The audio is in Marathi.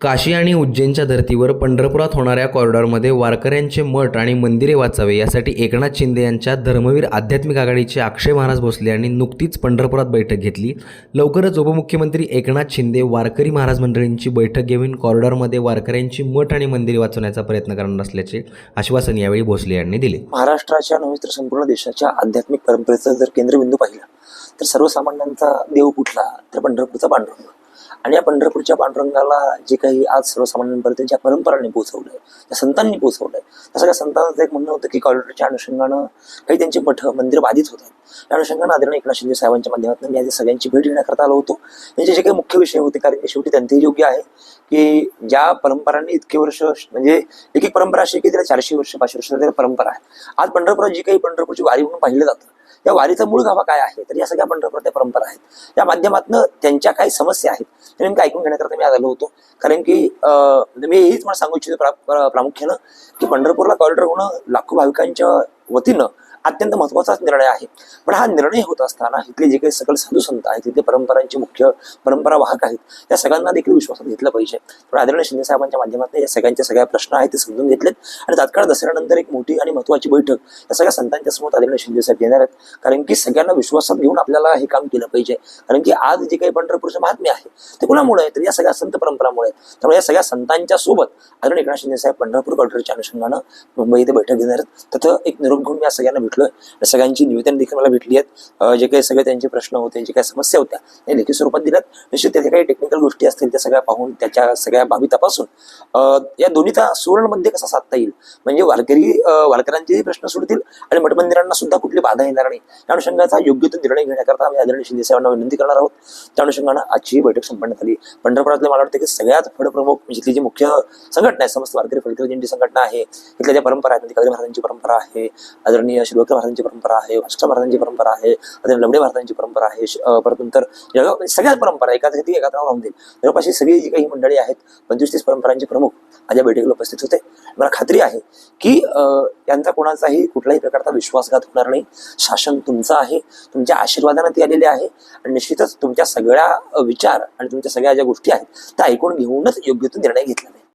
काशी आणि उज्जैनच्या धर्तीवर पंढरपुरात होणाऱ्या कॉरिडॉरमध्ये वारकऱ्यांचे मठ आणि मंदिरे वाचावे यासाठी एकनाथ शिंदे यांच्या धर्मवीर आध्यात्मिक आघाडीचे अक्षय महाराज भोसले यांनी नुकतीच पंढरपुरात बैठक घेतली. लवकरच उपमुख्यमंत्री एकनाथ शिंदे वारकरी महाराज मंडळींची बैठक घेऊन कॉरिडॉरमध्ये वारकऱ्यांची मठ आणि मंदिरे वाचवण्याचा प्रयत्न करणार असल्याचे आश्वासन यावेळी भोसले यांनी दिले. महाराष्ट्राच्या नव्हे तर संपूर्ण देशाच्या आध्यात्मिक परंपरेचा जर केंद्रबिंदू पाहिला तर सर्वसामान्यांचा देव कुठला? तर पंढरपूरचा पांडुरंग. आणि या पंढरपूरच्या पांडुरंगाला जे काही आज सर्वसामान्यांपर्यंत ज्या परंपरांनी पोहोचवलंय त्या संतांनी पोहोचवलंय. त्या सगळ्या संतांचं एक म्हणणं होतं की कॉरिडॉरच्या अनुषंगानं काही त्यांचे मठ मंदिर बाधित होतात त्या अनुषंगानं आदरणीय एकनाथ शिंदे साहेबांच्या माध्यमातून मी आज या सगळ्यांची भेट घेण्याकरता आलो होतो. यांचे जे काही मुख्य विषय होते कारण की शेवटी त्यांचंही योग्य आहे की ज्या परंपरांनी इतके वर्ष म्हणजे एक एक परंपरा अशी की त्याला चारशे वर्ष पाचशे वर्ष त्याला परंपरा आहे. आज पंढरपुरात जी काही पंढरपूरची वारी म्हणून पाहिलं जातं या वारीचा मूळ गाभा काय आहे? तर या सगळ्या पंढरपुरात परंपरा आहेत. या माध्यमातून त्यांच्या काही समस्या आहेत. त्या नेमकं ऐकून घेण्याकरता मी आज आलो होतो. कारण की म्हणजे मी हेच मला सांगू इच्छितो प्रा- प्रामुख्यानं की पंढरपूरला कॉरिडॉर होणं लाखो भाविकांच्या वतीनं अत्यंत महत्वाचाच निर्णय आहे. पण हा निर्णय होत असताना इथले जे काही सकल साधू संत आहेत तिथले परंपरांचे मुख्य परंपरा वाहक आहेत त्या सगळ्यांना देखील विश्वासात घेतलं पाहिजे. पण आदरणीय शिंदे साहेबांच्या माध्यमातून या सगळ्यांचे सगळ्या प्रश्न आहेत ते समजून घेतलेत. आणि तात्काळ दसऱ्यानंतर एक मोठी आणि महत्वाची बैठक या सगळ्या संतांच्या समोर आदरणीय शिंदे साहेब घेणार आहेत. कारण की सगळ्यांना विश्वासात घेऊन आपल्याला हे काम केलं पाहिजे. कारण की आज जे काही पंढरपूरचं महात्म्य आहे ते कुणामुळे आहे तर या सगळ्या संत परंपरामुळे त्यामुळे या सगळ्या संतांच्या सोबत आदरणीय एकनाथ शिंदे साहेब पंढरपूर कॉरिडॉरच्या अनुषंगानं मुंबई इथे बैठक घेणार आहेत. तथं एक निरोप घेऊन या सगळ्यांना भेटलो या सगळ्यांची निवेदन देखील मला भेटली आहेत. जे काही सगळे त्यांचे प्रश्न होते जे काही समस्या होत्या त्या लेखी स्वरूपात दिल्यात. निश्चित त्याच्या काही टेक्निकल गोष्टी असतील त्या सगळ्या पाहून त्याच्या सगळ्या बाबी तपासून या दोन्हीचा सुवर्णमध्ये कसा साधता येईल? म्हणजे वारकरी वारकऱ्यांचेही प्रश्न सुटतील आणि मठमंदिरांना सुद्धा कुठली बाधा येणार नाही. त्या अनुषंगाचा योग्य तो निर्णय घेण्याकरता आम्ही आदरणीय शिंदे साहेबांना विनंती करणार आहोत. त्या अनुषंगानं आजची बैठक संपन्न झाली. पंढरपुरातले मला वाटतं की सगळ्यात फडप्रमुख म्हणजे इथली जी मुख्य संघटना आहे समस्त वारकरी फडकरी जयंती संघटना आहे इथल्या ज्या परंपरा आहेत कागदी महाराजांची परंपरा आहे आदरणीय शिरोकर महाराजांची परंपरा आहे भास्कर महाराजांची परंपरा आहे आदरणीय लवडे महाराजांची परंपरा आहे परत नंतर जळगाव सगळ्याच परंपरा एकाच घेतली एकाच नाव राहून देईल. जवळपास ही सगळी जी काही मंडळी आहेत पंचवीस तीस परंपरांचे प्रमुख आज या बैठकीला उपस्थित होते. मला खात्री आहे की यांचा कोणाचाही कुठल्याही प्रकारचा विश्वासघात होणार नाही. शासन तुमचं आहे तुमच्या आशीर्वादानं ते आलेले आहे आणि निश्चितच तुमच्या सगळ्या विचार आणि तुमच्या सगळ्या ज्या गोष्टी आहेत त्या ऐकून घेऊनच योग्य तो निर्णय घेतला